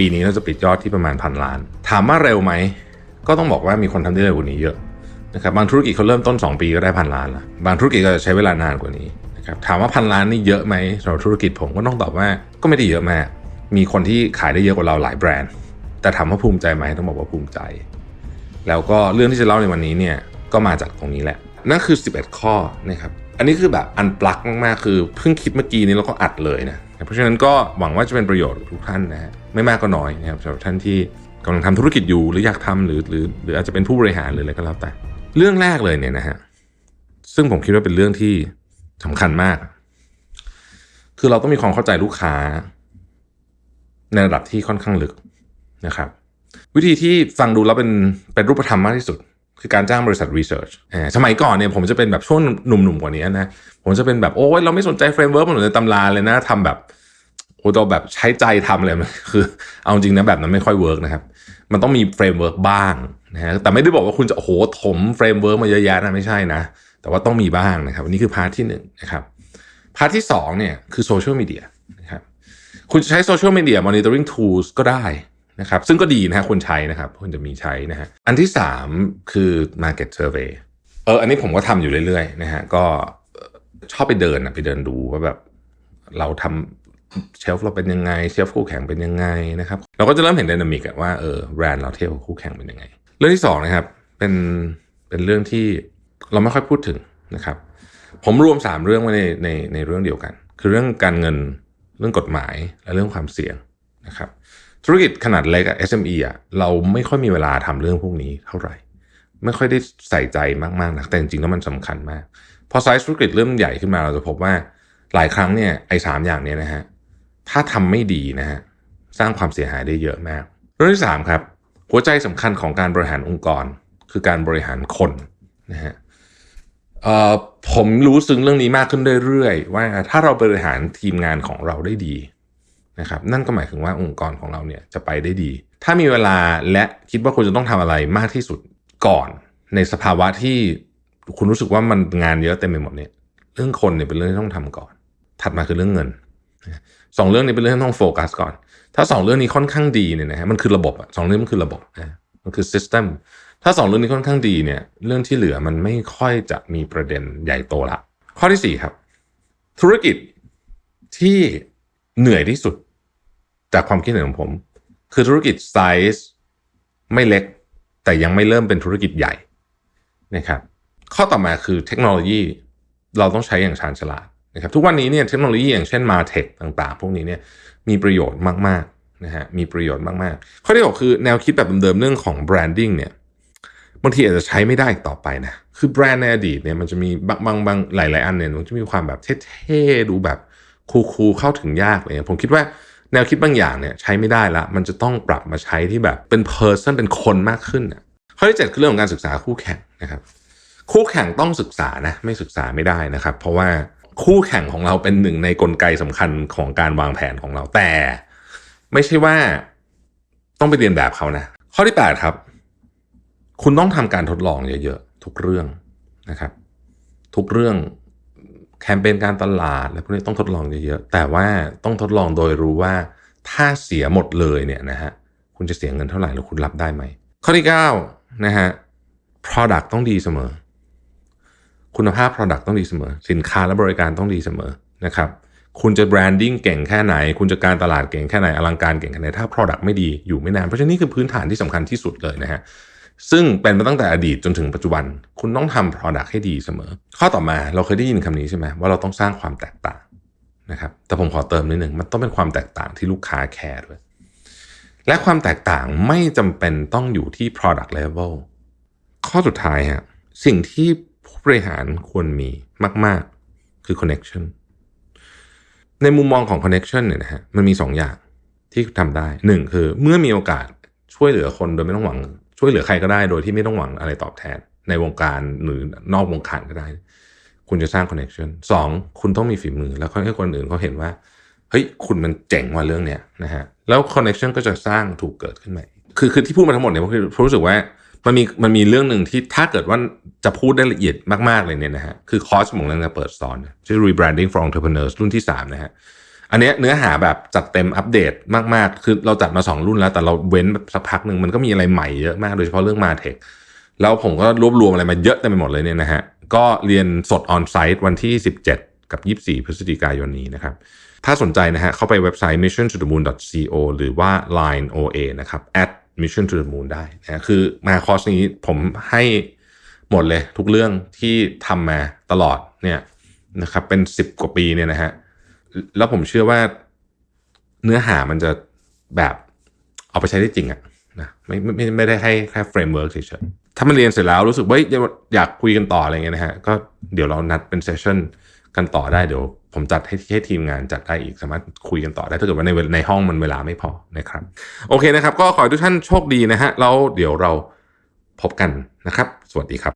ปีนี้เราจะปิดยอดที่ประมาณพันล้าน ถามว่าเร็วไหม ก็ต้องบอกว่ามีคนทำได้เร็วกว่านี้เยอะนะครับบางธุรกิจเขาเริ่มต้น 2 ปีก็ได้พันล้านละบางธุรกิจก็จะใช้เวลานานกว่านี้นะครับถามว่าพันล้านนี่เยอะไหมสำหรับธุรกิจผมก็ต้องตอบว่าก็ไม่ได้เยอะมาก มีคนที่ขายได้เยอะกว่าเราหลายแบรนด์ แต่ถามว่าภูมิใจไหมต้องบอกว่าภูมิใจ แล้วก็เรื่องที่จะเล่าในวันนี้เนี่ยก็มาจากตรงนี้แหละ นั่นคือ 11 ข้อนะครับอันนี้คือแบบอันปลักมากๆคือเพิ่งคิดเมื่อกี้นี้แล้วก็อัดเลยนะ เพราะฉะนั้นก็หวังว่าจะเป็นประโยชน์ทุกท่านนะฮะไม่มากก็น้อยนะครับสำหรับท่านที่กำลังทำธุรกิจอยู่หรืออยากทำหรือหรือหรืออาจจะเป็นผู้บริหารหรืออะไรก็แล้วแต่ เรื่องแรกเลยเนี่ยนะฮะซึ่งผมคิดว่าเป็นเรื่องที่สำคัญมาก คือเราต้องมีความเข้าใจลูกค้า ในระดับที่ค่อนข้างลึกนะครับ วิธีที่ฟังดูแล้วเป็นเป็นรูปธรรมมากที่สุด คือการจ้างบริษัทรีเสิร์ชสมัยก่อนเนี่ยผมจะเป็นแบบช่วงหนุ่มๆกว่านี้นะ ผมจะเป็นแบบโอ้ยเราไม่สนใจเฟรมเวิร์กมันเหมือนในตำราเลยนะทำแบบโอ้เราแบบใช้ใจทำเลยมันคือเอาจริงนะแบบนั้นไม่ค่อยเวิร์กนะครับมันต้องมีเฟรมเวิร์กบ้างนะฮะแต่ไม่ได้บอกว่าคุณจะโอ้โหถมเฟรมเวิร์กมาเยอะแยะนะไม่ใช่นะ แต่ว่าต้องมีบ้างนะครับนนี้คือพาร์ทที่หนึ่งนะครับพาร์ทที่สองเนี่ยคือโซเชียลมีเดียนะครับคุณจะใช้โซเชียลมีเดียมอนิเตอร์ริงทูสก็ได้ นะครับซึ่งก็ดีนะฮะควรใช้นะครับควรจะมีใช้นะฮะอันที่ 3 คือ Market Survey เอออันนี้ผมก็ทำอยู่เรื่อยๆนะฮะก็ชอบไปเดินนะไปเดินดูว่าแบบเราทำเชลฟ์เราเป็นยังไง เชลฟ์คู่แข่งเป็นยังไงนะครับเราก็จะเริ่มเห็นดินามิกว่าเออแบรนด์เราเทียบกับคู่แข่งเป็นยังไง เรื่องที่สองนะครับเป็นเป็นเรื่องที่เราไม่ค่อยพูดถึงนะครับ ผมรวม 3 เรื่องไว้ในในในเรื่องเดียวกัน คือเรื่องการเงินเรื่องกฎหมายและเรื่องความเสี่ยงนะครับ ธุรกิจขนาดเล็กอะ SME อะเราไม่ค่อยมีเวลาทำเรื่องพวกนี้เท่าไหร่ ไม่ค่อยได้ใส่ใจมากๆนะแต่จริงๆแล้วมันสำคัญมาก พอไซส์ธุรกิจเริ่มใหญ่ขึ้นมาเราจะพบว่าหลายครั้งเนี่ยไอ้สามอย่างเนี้ยนะฮะถ้าทำไม่ดีนะฮะสร้างความเสียหายได้เยอะมากเรื่องที่สามครับหัวใจสำคัญของการบริหารองค์กร คือการบริหารคนนะฮะผมรู้ซึ้งเรื่องนี้มากขึ้นเรื่อยๆว่าถ้าเราบริหารทีมงานของเราได้ดี นะครับนั่นก็หมายถึงว่าองค์กรของเราเนี่ยจะไปได้ดี ถ้ามีเวลาและคิดว่าคุณจะต้องทำอะไรมากที่สุดก่อน ในสภาวะที่คุณรู้สึกว่ามันงานเยอะเต็มไปหมดเนี่ยเรื่องคนเนี่ยเป็นเรื่องที่ต้องทำก่อน ถัดมาคือเรื่องเงินสองเรื่องนี้เป็นเรื่องที่ต้องโฟกัสก่อน ถ้าสองเรื่องนี้ค่อนข้างดีเนี่ยนะฮะมันคือระบบอะสองเรื่องมันคือระบบนะมันคือ system ถ้าสองเรื่องนี้ค่อนข้างดีเนี่ยเรื่องที่เหลือมันไม่ค่อยจะมีประเด็นใหญ่โตละ ข้อที่สี่ครับ ธุรกิจที่ เหนื่อยที่สุด จากความคิดเห็นของผม คือธุรกิจไซส์ไม่เล็ก แต่ยังไม่เริ่มเป็นธุรกิจใหญ่นะครับข้อต่อมาคือเทคโนโลยีเราต้องใช้อย่างชาญฉลาดนะครับทุกวันนี้เนี่ยเทคโนโลยีอย่างเช่นมาเทคต่างๆ พวกนี้เนี่ยมีประโยชน์มากๆนะฮะมีประโยชน์มากๆ ข้อที่หกคือแนวคิดแบบเดิมๆเรื่องของแบรนดิ้งเนี่ยบางทีอาจจะใช้ไม่ได้อีกต่อไปนะคือแบรนด์ในอดีตเนี่ยมันจะมีบางบางบางหลาย ๆ อันเนี่ยมันจะมีความแบบเท่ๆดูแบบ คูลๆเข้าถึงยากเลยผมคิดว่าแนวคิดบางอย่างเนี่ยใช้ไม่ได้ละ มันจะต้องปรับมาใช้ที่แบบเป็น person เป็นคนมากขึ้นนะข้อที่เจ็ดคือเรื่องของการศึกษาคู่แข่งนะครับ คู่แข่งต้องศึกษานะไม่ศึกษาไม่ได้นะครับ เพราะว่าคู่แข่งของเราเป็นหนึ่งในกลไกสำคัญของการวางแผนของเราแต่ ไม่ใช่ว่าต้องไปเรียนแบบเขานะ ข้อที่ 8 ครับ คุณต้องทำการทดลองเยอะๆทุกเรื่องนะครับ ทุกเรื่อง แคมเปญการตลาดและพวกนี้ต้องทดลองเยอะๆแต่ว่าต้องทดลองโดยรู้ว่าถ้าเสียหมดเลยเนี่ยนะฮะคุณจะเสียเงินเท่าไหร่แล้วคุณรับได้ไหม ข้อที่9นะฮะ product ต้องดีเสมอ คุณภาพ product ต้องดีเสมอ สินค้าและบริการต้องดีเสมอนะครับคุณจะแบรนดิ้งเก่งแค่ไหน คุณจะการตลาดเก่งแค่ไหน อลังการเก่งแค่ไหน ถ้า product ไม่ดีอยู่ไม่นาน เพราะฉะนั้นนี่คือพื้นฐานที่สำคัญที่สุดเลยนะฮะ ซึ่งเป็นมาตั้งแต่อดีตจนถึงปัจจุบัน คุณต้องทำ product ให้ดีเสมอ ข้อต่อมาเราเคยได้ยินคำนี้ใช่ไหมว่าเราต้องสร้างความแตกต่างนะครับแต่ผมขอเติมนิดนึงมันต้องเป็นความแตกต่างที่ลูกค้าแคร์ด้วย และความแตกต่างไม่จำเป็นต้องอยู่ที่ product level ข้อสุดท้ายฮะสิ่งที่ผู้บริหารควรมีมาก ๆ คือ connection ในมุมมองของ connection เนี่ยนะฮะมันมี 2 อย่างที่ทำได้หนึ่งคือเมื่อมีโอกาสช่วยเหลือคนโดยไม่ต้องหวัง ช่วยเหลือใครก็ได้โดยที่ไม่ต้องหวังอะไรตอบแทน ในวงการหรือนอกวงการก็ได้ คุณจะสร้าง connection สองคุณต้องมีฝีมือแล้วให้คนอื่นเขาเห็นว่าเฮ้ยคุณมันเจ๋งว่าเรื่องเนี้ยนะฮะแล้ว connection ก็จะสร้างถูกเกิดขึ้นมาคือคือที่พูดมาทั้งหมดเนี่ยผมรู้สึกว่ามันมีมันมีเรื่องหนึ่งที่ถ้าเกิดว่าจะพูดได้ละเอียดมาก ๆ เลยเนี่ยนะฮะ คือคอร์สของเรื่องการเปิดสอน ชื่อ rebranding for entrepreneurs รุ่นที่ 3 นะฮะ อันเนี้ยเนื้อหาแบบจัดเต็มอัปเดตมากๆ คือเราจัดมา 2 รุ่นแล้ว แต่เราเว้นสักพักหนึ่งมันก็มีอะไรใหม่เยอะมาก โดยเฉพาะเรื่องมาเทคแล้วผมก็รวบรวมอะไรมาเยอะเต็มไปหมดเลยเนี่ยนะฮะ ก็เรียนสดออนไซต์วันที่ 17 กับ 24 พฤศจิกายนนี้นะครับ ถ้าสนใจนะฮะเข้าไปเว็บไซต์ mission to the moon co หรือว่า line oa นะครับ at mission to the moon ได้นะคือมาคอร์สนี้ผมให้หมดเลยทุกเรื่องที่ทำมาตลอดเนี่ยนะครับเป็น 10 กว่าปีเนี่ยนะฮะ แล้วผมเชื่อว่าเนื้อหามันจะแบบเอาไปใช้ได้จริงอะนะไม่ไม่ไม่ได้ให้แค่เฟรมเวิร์กเฉยๆถ้ามันเรียนเสร็จแล้วรู้สึกว่าอยากคุยกันต่ออะไรเงี้ยนะฮะก็เดี๋ยวเรานัดเป็นเซสชั่นกันต่อได้เดี๋ยวผมจัดให้ให้ทีมงานจัดได้อีกสามารถคุยกันต่อได้ถ้าเกิดว่าในในห้องมันเวลาไม่พอนะครับ โอเคนะครับ ก็ขอให้ทุกท่านโชคดีนะฮะแล้วเดี๋ยวเราพบกันนะครับ สวัสดีครับ